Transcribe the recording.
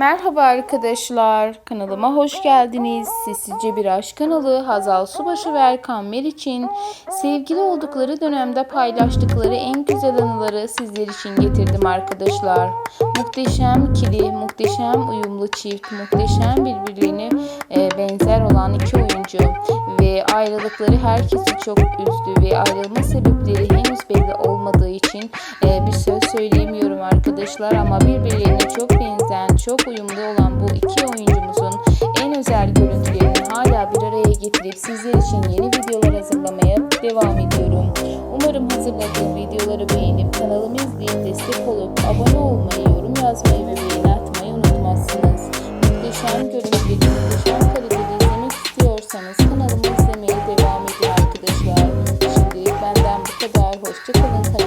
Merhaba arkadaşlar, kanalıma hoş geldiniz. Sessizce Bir Aşk kanalı Hazal Subaşı ve Erkan Meriç'in sevgili oldukları dönemde paylaştıkları en güzel anıları sizler için getirdim arkadaşlar. Muhteşem ikili, muhteşem uyumlu çift, muhteşem birbirine e, benzer olan iki oyuncu ve ayrılıkları herkesi çok üzdü ve ayrılma sebepleri henüz belli olmadığı için e, bir söz söyleyemiyorum arkadaşlar ama birbirlerine getirip sizler için yeni videolar hazırlamaya devam ediyorum. Umarım hazırladığım videoları beğenip kanalımı izleyip destek olup abone olmayı, yorum yazmayı ve beğeni atmayı unutmazsınız. Muhteşem görüntüleri, muhteşem kaliteli izlemek istiyorsanız kanalımı izlemeye devam edin arkadaşlar. Şimdi benden bu kadar. Hoşçakalın.